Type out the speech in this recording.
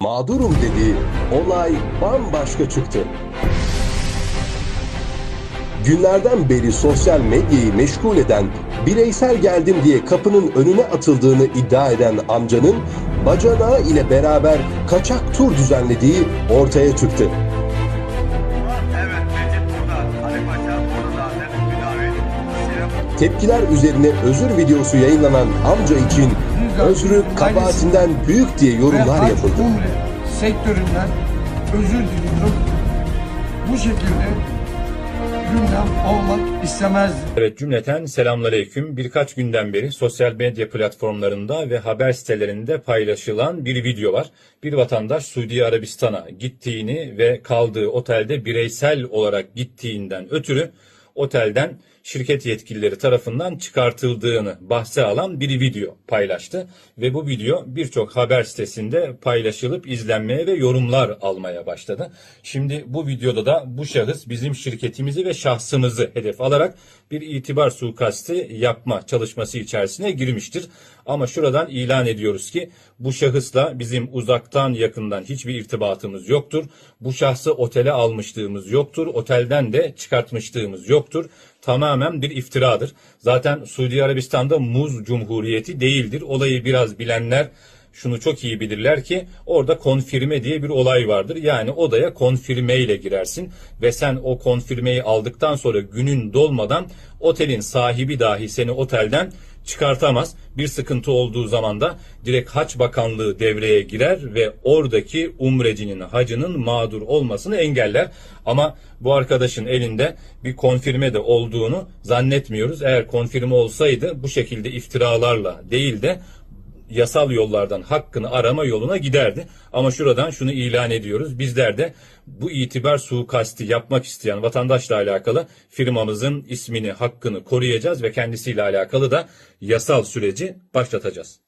Mağdurum dedi, olay bambaşka çıktı. Günlerden beri sosyal medyayı meşgul eden, bireysel geldim diye kapının önüne atıldığını iddia eden amcanın bacanağı ile beraber kaçak tur düzenlediği ortaya çıktı. Tepkiler üzerine özür videosu yayınlanan amca için özrü kabahatinden büyük diye yorumlar yapıldı. Sektöründen özür diliyorum. Bu şekilde gündem olmak istemezdim. Evet cümleten selamünaleyküm. Birkaç günden beri sosyal medya platformlarında ve haber sitelerinde paylaşılan bir video var. Bir vatandaş Suudi Arabistan'a gittiğini ve kaldığı otelde bireysel olarak gittiğinden ötürü otelden şirket yetkilileri tarafından çıkartıldığını bahse alan bir video paylaştı ve bu video birçok haber sitesinde paylaşılıp izlenmeye ve yorumlar almaya başladı. Şimdi bu videoda da bu şahıs bizim şirketimizi ve şahsımızı hedef alarak bir itibar suikasti yapma çalışması içerisine girmiştir. Ama şuradan ilan ediyoruz ki bu şahısla bizim uzaktan yakından hiçbir irtibatımız yoktur. Bu şahsı otele almışlığımız yoktur. Otelden de çıkartmışlığımız yoktur. Tamamen bir iftiradır. Zaten Suudi Arabistan'da muz cumhuriyeti değildir. Olayı biraz bilenler şunu çok iyi bilirler ki orada konfirme diye bir olay vardır. Yani odaya konfirme ile girersin ve sen o konfirmeyi aldıktan sonra günün dolmadan otelin sahibi dahi seni otelden çıkartamaz. Bir sıkıntı olduğu zaman da direkt Haç Bakanlığı devreye girer ve oradaki umrecinin, hacının mağdur olmasını engeller. Ama bu arkadaşın elinde bir konfirme de olduğunu zannetmiyoruz. Eğer konfirme olsaydı bu şekilde iftiralarla değil de yasal yollardan hakkını arama yoluna giderdi. Ama şuradan şunu ilan ediyoruz. Bizler de bu itibar suikasti yapmak isteyen vatandaşla alakalı firmamızın ismini, hakkını koruyacağız ve kendisiyle alakalı da yasal süreci başlatacağız.